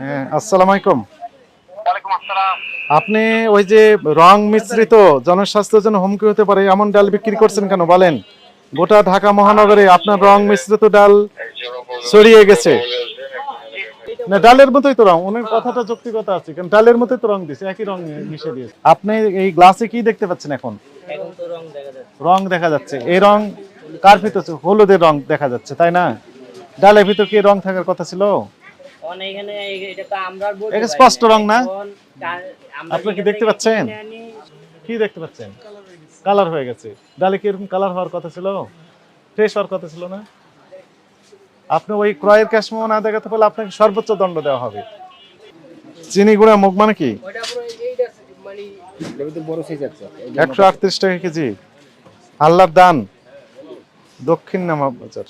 হ্যাঁ আসসালামু আলাইকুম। আপনি ওই যে রং মিশ্রিত জনস্বাস্থ্যের জন্য হুমকি হতে পারে এমন ডাল বিক্রি করছেন কেন? বলেন। গোটা ঢাকা মহানগরে আপনার রং মিশ্রিত ডাল ছড়িয়ে গেছে। না ডালের মতোই তো রং ওনার কথাটা যৌক্তিকতা আছে কারণ ডালের মতোই তো রং দিছে একই রং মিশে দিয়েছে। আপনি এই গ্লাসে কি দেখতে পাচ্ছেন এখন? রং দেখা যাচ্ছে। এই রং কার ভিতর হলুদের রং দেখা যাচ্ছে তাই না? ডালের ভিতর কি রং থাকার কথা ছিল? এটা স্পষ্ট রং না? আপনি কি দেখতে পাচ্ছেন? কি দেখতে পাচ্ছেন? কালার হয়ে গেছে। ডালে কি এরকম কালার হওয়ার কথা ছিল? ফ্রেশ হওয়ার কথা ছিল না? আপনি ওই ক্রয়ের ক্যাশ মেমো না দেখাতে পারলে আপনাকে সর্বোচ্চ দণ্ড দেওয়া হবে। চিনি গুঁড়া মুখ মানে কি? একশো আটত্রিশ টাকা কেজি। আল্লাহর দান। দক্ষিণ নামা বাজার।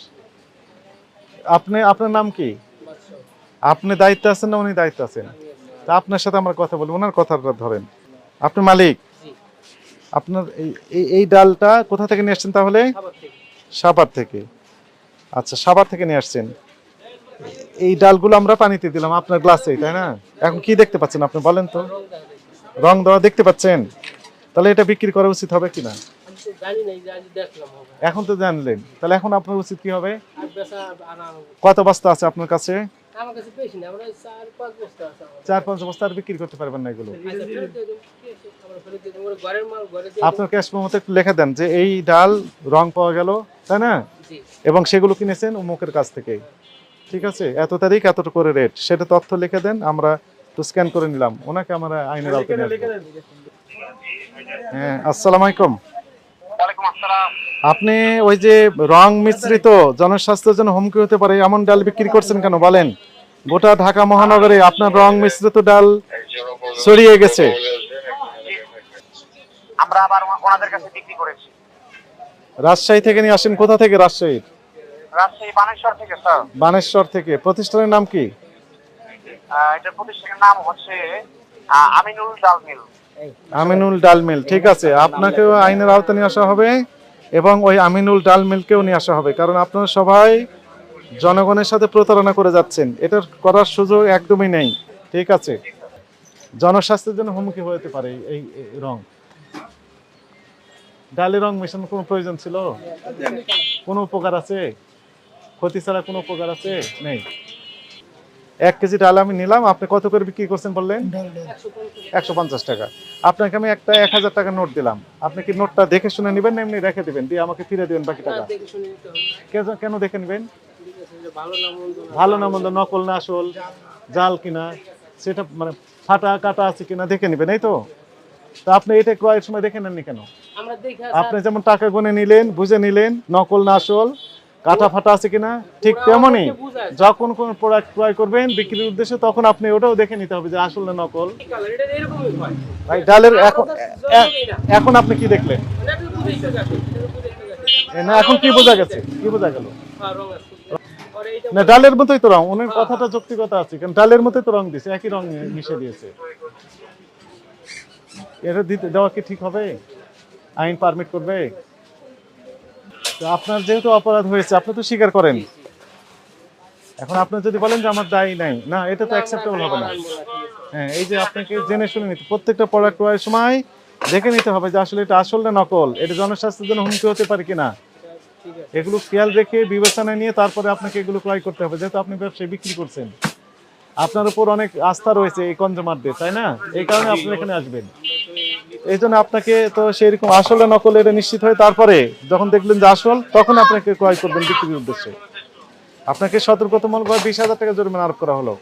আপনি আপনার নাম কি? আপনি দায়িত্ব আছেন না উনি দায়িত্ব আছেন? তা আপনার সাথে আমরা কথা বলব ওনার কথাটা ধরেন। আপনি মালিক? আপনার এই- এই ডালটা কোথা থেকে নিয়ে আসছেন তাহলে? সাভার থেকে। আচ্ছা সাভার থেকে নিয়ে আসছেন। এই ডালগুলো আমরা পানিতে দিলাম আপনার গ্লাসে তাই না? এখন কি দেখতে পাচ্ছেন আপনি বলেন তো। রং দেওয়া দেখতে পাচ্ছেন? তাহলে এটা বিক্রি করা উচিত হবে কিনা? এখন তো জানলেন। তাহলে এখন আপনার উচিত কি হবে। কত বস্তা আছে আপনার কাছে? আমার কাছে বেশি না আমরা চার পাঁচ বস্তা আছে চার পাঁচ বস্তা আর বিক্রি করতে পারবেন না এগুলো। আচ্ছা আপনার ক্যাশ মতো একটু লিখে দেন যে এই ডাল রং পাওয়া গেল তাই না? এবং সেগুলো কিনেছেন উমুকের কাছ থেকে। ঠিক আছে? এত তারিখ এত করে রেট সেটা তথ্য লিখে দেন আমরা একটু স্ক্যান করে নিলাম। ওনাকে আমরা আইনের আওতায়। হ্যাঁ আসসালামু আলাইকুম। আপনি ওই যে রং মিশ্রিত জনস্বাস্থ্যের জন্য হুমকি হতে পারে এমন ডাল বিক্রি করছেন কেন? বলেন। গোটা ঢাকা মহানগরে আপনার রং মিশ্রিত ডাল ছড়িয়ে গেছে। আমরা আবার ওনাদের কাছে বিক্রি করেছি। রাজশাহী থেকে নিয়ে আসেন কোথা থেকে রাজশাহীর? রাজশাহী বানেশ্বর থেকে স্যার। বানেশ্বর থেকে। প্রতিষ্ঠানের নাম কি? প্রতিষ্ঠানের নাম হচ্ছে আমিনুল ডাল মিল। ঠিক আছে। আপনাকেও আইনের আওতায় নিয়ে আসা হবে এবং ওই আমিনুল ডাল মিলকেও নিয়ে আসা হবে, কারণ আপনারা সবাই জনগণের সাথে প্রতারণা করে যাচ্ছেন। এটার করার সুযোগ একদমই নেই, ঠিক আছে? জনস্বাস্থ্যের জন্য হুমকি হতে পারে এই- রং। ডালে রং মেশানোর কোনো প্রয়োজন ছিল? কোনো উপকার আছে? ক্ষতি ছাড়া কোনো উপকার আছে? নেই। এক কেজি ডাল আমি নিলাম। আপনি কত করে বিক্রি করছেন বললেন? একশো পঞ্চাশ টাকা। আপনাকে আমি একটা এক হাজার টাকা নোট দিলাম। আপনি কি নোটটা দেখে শুনে নেবেন না এমনি রেখে দিবেন? দিয়ে আমাকে ফিরে দেবেন বাকি টাকা। কেন- দেখে নেবেন? ভালো না মন্দ নকল না আসল জাল কিনা সেটা মানে ফাটা কাটা আছে কিনা দেখে নেবেন এই তো? তা আপনি এটা ক্রয়ের সময় দেখে নেননি কেন? আপনি যেমন টাকা গুনে নিলেন বুঝে নিলেন নকল না আসল কাটা ফাটা আছে কিনা? ঠিক তেমনই। যখন কোন প্রোডাক্ট ক্রয় করবেন বিক্রির উদ্দেশ্যে তখন আপনি ওটাও দেখে নিতে হবে যে আসল না নকল হয়। ভাই ডালের এখন এখন আপনি কি দেখলেন? মানে না এখন কি বোঝা গেছে? কি বোঝা গেল? এইটা না ডালের মতোই তো রং। ওনার কথাটা যৌক্তিকতা আছে কারণ ডালের মতোই তো রং দিয়েছে একই রং মিশে দিয়েছে। এটা দিতে দেওয়া কি ঠিক হবে? আইন পারমিট করবে? তো আপনার যেহেতু অপরাধ হয়েছে আপনি তো স্বীকার করেন। এখন আপনি যদি বলেন যে আমার দায়ী নাই না এটা তো অ্যাকসেপ্টেবল হবে না। হ্যাঁ এই যে আপনাকে জেনে শুনে নিতে প্রত্যেকটা প্রোডাক্ট ক্রয়ের সময় দেখে নিতে হবে যে আসলে এটা আসল না নকল এটা জনস্বাস্থ্যের জন্য হুমকি হতে পারে কিনা। এগুলো খেয়াল রেখে বিবেচনা নিয়ে তারপরে আপনাকে এগুলো ক্রয় করতে হবে যেহেতু আপনি ব্যবসায় বিক্রি করছেন। আপনার উপর অনেক আস্থা রয়েছে এই কনজুমারদের তাই না? এই কারণে আপনি এখানে আসবেন। এই জন্য আপনাকে তো সেরকম আসলে নকল এটা নিশ্চিত হয়ে। তারপরে যখন দেখলেন যে আসল, তখন আপনাকে ক্রয় করবেন বিক্রির উদ্দেশ্যে। আপনাকে সতর্কতামূলক বিশ হাজার টাকা জরিমানা আরোপ করা হলো।